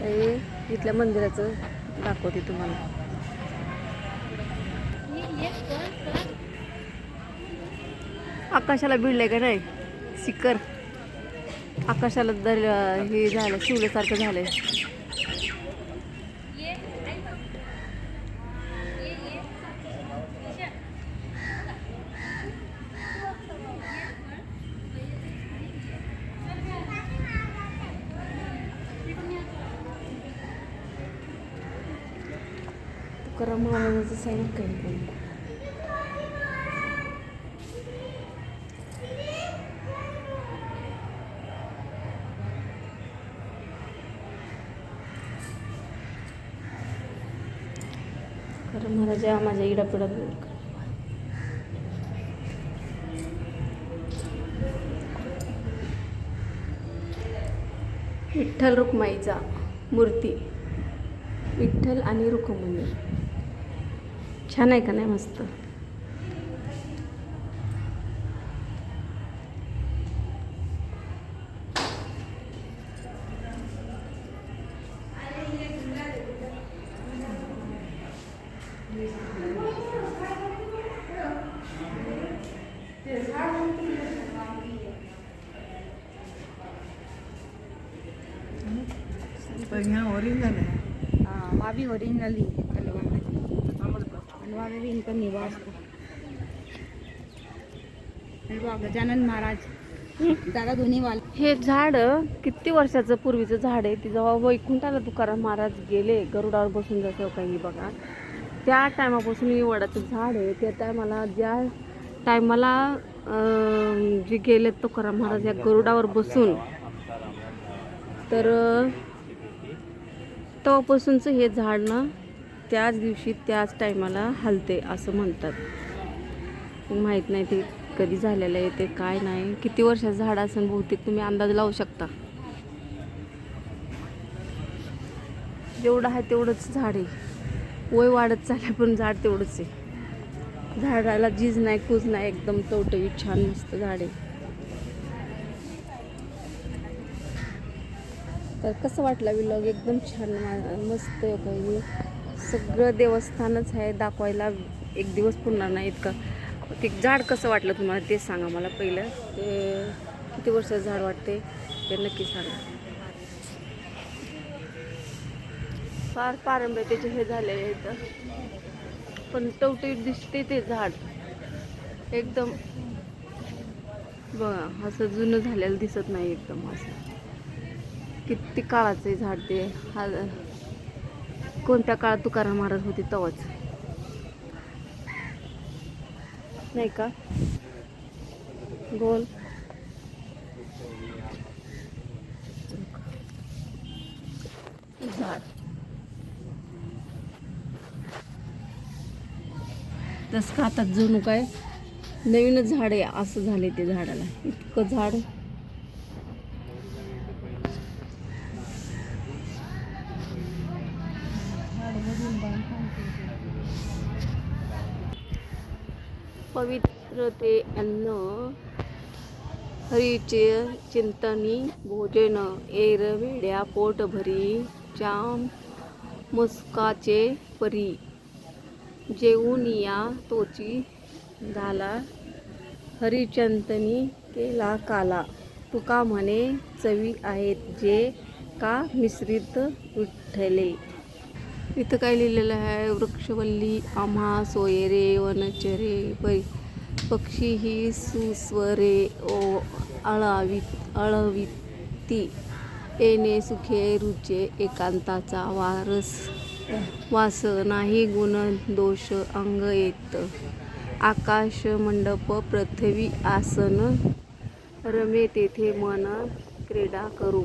हे इथल्या मंदिराचं दाखवते तुम्हाला. आकाशाला भिडलंय का नाही? सिकर आकाशाला दर हे झालं शिवल्यासारखं झालंय. तुकाराम महाराजाचं म्हणजे साईन काही पण. तुकाराम महाराज माझ्या इडापिडा दूर विठ्ठल रुक्माईचा मूर्ती. विठ्ठल आणि रुक्मिणी. छान आहे का नाही मस्त? पण ह्या ओरिजिनल आहे. అవి बाबा भी इनका निवास था। गजानन महाराज दादा धोनी वाल। हे झाड किती वर्षाचं पूर्वीचं झाड आहे? ते जेव्हा वैकुंठाला तुकाराम महाराज गेले गरुडावर बसून जाते काही बघा. त्या टायमापासून मी वडाचं झाड आहे. त्या टायमाला ज्या टायमाला जे गेले तुकाराम महाराज या गरुडावर बसून तर तेव्हापासूनचं हे झाड ना त्याच दिवशी त्याच टायमाला हलते असं म्हणतात. माहीत नाही ते कधी झालेलं आहे ते काय नाही. किती वर्षाचं झाड असेल बहुतेक तुम्ही अंदाज लावू शकता. जेवढं आहे तेवढंच झाड आहे. वय वाढत चाललं पण झाड तेवढंच आहे. झाडाला जीज नाही कूज नाही एकदम टवटवीत छान मस्त झाड आहे. तर कसं वाटलं विलॉग? एकदम छान मस्त आहे काही सगळं देवस्थानच आहे दाखवायला एक दिवस पुरणार नाही इतकं. ते झाड कसं वाटलं तुम्हाला ते सांगा मला पहिलं. ते किती वर्षाचं झाड वाटते ते नक्की सांगा. फार पारंब्या त्याचे हे झालेले आहेत पण टवटवीत दिसते ते झाड. एकदम. बघा असं जुनं झालेलं दिसत नाही एकदम असं. किती काळाचं झाड ते. हा कोणत्या काळात तुकाराम महाराज होते तवाच? नाही का? बोल. झाड. तस का आता जणू काय? नवीनच झाड आहे असं झाले ते झाडाला. इतकं झाड. पवित्रते अन्न हरीचे चिंतनी भोजन एरवेड्या पोटभरी जाम मुस्काचे परी जेवून या तोची झाला हरिचंतनी केला काला तुका म्हणे चवी आहेत जे का मिश्रित विठ्ठले. इथं काय लिहिलेलं आहे? वृक्षवल्ली आम्हा सोयरे वनचरे पै पक्षी ही सुस्वरे ओ अळावी अळविती येणे सुखे रुचे एकांताचा वारस. वास नाही गुण दोष अंग येत. आकाश मंडप पृथ्वी आसन. रमे तेथे मन क्रीडा करू.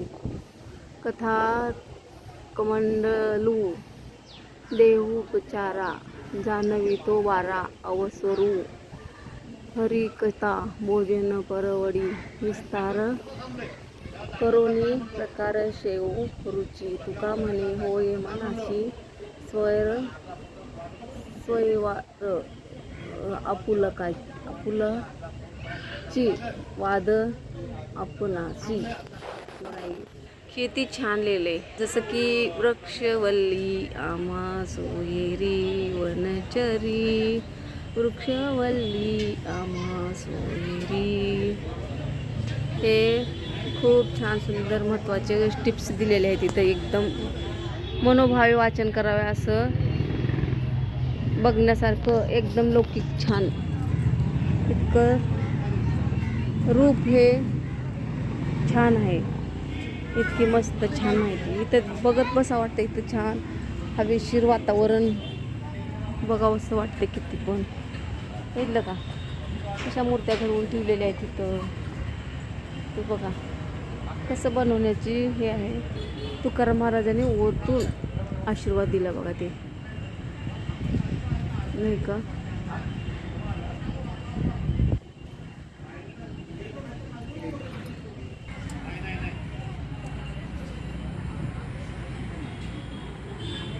कथा कमंडलू. देहूपचारा जाणवितो वारा अवसरू. हरिकथा भोजन परवडी विस्तार करोनी प्रकार शेव रुची. तुका म्हणे होय मनाशी स्वैर स्वयवार आपुलका आपुलची वाद आपणाशी. शेती छान लिहिले जसं की वृक्षवल्ली आमा सोयरी वनचरी. वृक्षवल्ली आमा सोयरी. हे खूप छान सुंदर महत्त्वाचे टिप्स दिलेले आहेत तिथं एकदम मनोभावे वाचन करावे असं बघण्यासारखं एकदम लौकिक छान. इतकं रूप हे छान आहे. इतकी मस्त छान माहिती. इथं बघत बसा वाटतं इथं छान. हवेशीर वातावरण. बघावंसं वाटतं किती पण. बघितलं का? अशा मूर्त्या घडवून ठेवलेल्या आहेत तिथं ते बघा. कसं बनवण्याची हे आहे. तुकाराम महाराजांनी ओतून आशीर्वाद दिला बघा ते. नाही का?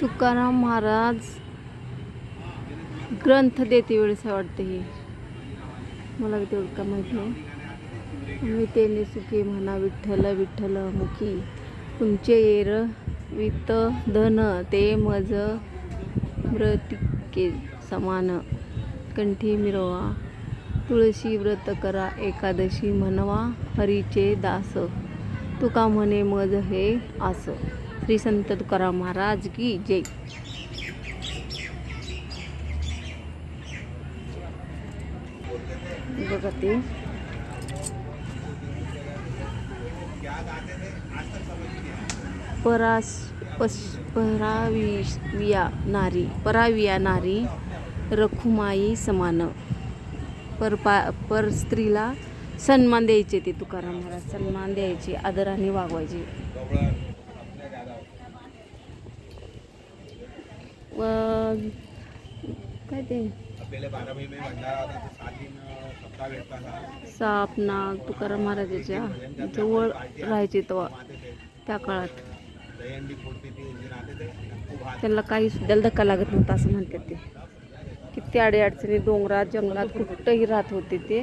तुकाराम महाराज ग्रंथ देते वेळेस वाटते हे. मला तेवढं का माहीत नाही. मी तेने सुखी म्हणा विठ्ठल विठ्ठल मुखी. तुमचे येर वित धन ते मज व्रतिके समान. कंठी मिरवा तुळशी व्रत करा एकादशी म्हणवा हरीचे दास. तुका म्हणे मज हे आस. श्री संत तुकाराम महाराज की जय. बघा ते. परास पश पराविया नारी पराविया नारी रखुमाई समान. परपा पर स्त्रीला सन्मान द्यायचे ते तुकाराम महाराज. सन्मान द्यायचे आदराने वागवायचे. काय ते? साप नाग तुकाराम महाराजाच्या जवळ राहायचे तेव्हा त्या काळात. त्यांना काही सुद्धा धक्का लागत नव्हता असं म्हणतात ते. किती अडी अडचणी डोंगरात जंगलात कुठंही राहत होते ते.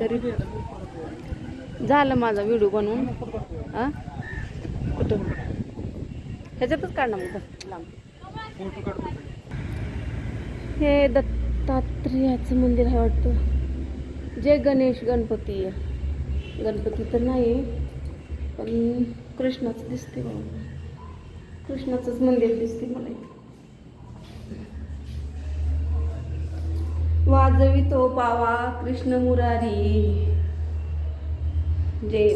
तरी झालं माझा व्हिडिओ बनवून. आ कुठं? ह्याच्यातच काढणार मग लांब. हे दत्तात्रेयाचं मंदिर आहे वाटतं. जे गणेश गणपती. आहे गणपती तर नाही पण कृष्णाचं दिसते मला कृष्णाचंच मंदिर दिसते मला इथं. पावा कृष्ण मुरारी. जय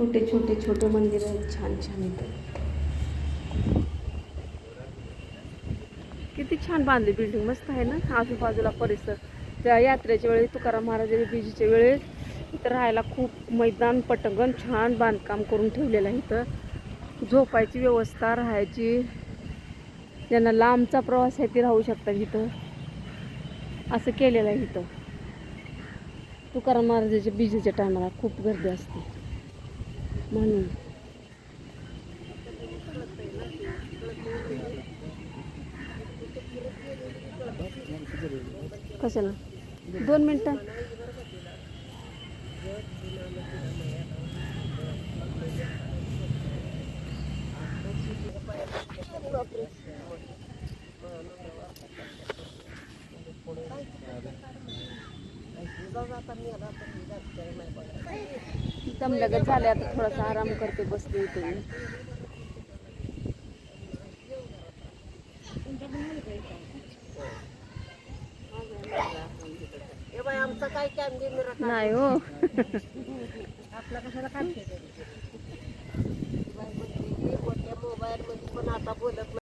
छोटे छोटे छोटे मंदिर आहेत छान छान इथे. किती छान बांधली बिल्डिंग मस्त आहे ना? आजूबाजूला परिसर. त्या यात्रेच्या वेळेस तुकाराम महाराजांनी बीजीच्या वेळेस इथं राहायला खूप मैदान पटंगण छान बांधकाम करून ठेवलेलं आहे इथं. झोपायची व्यवस्था राहायची. ज्यांना लांबचा प्रवास आहे ते राहू शकतात इथं. असं केलेलं आहे इथं. तुकाराम महाराजाच्या बीजेच्या टायमाला खूप गर्दी असते. म्हणून. कशाला? दोन मिनटं. दमलगत झाले आता थोडासा आराम करते बसले इथे. मी. नाही हो. आपला कशाला काढते? मोबाईल मध्ये पण आता बोलत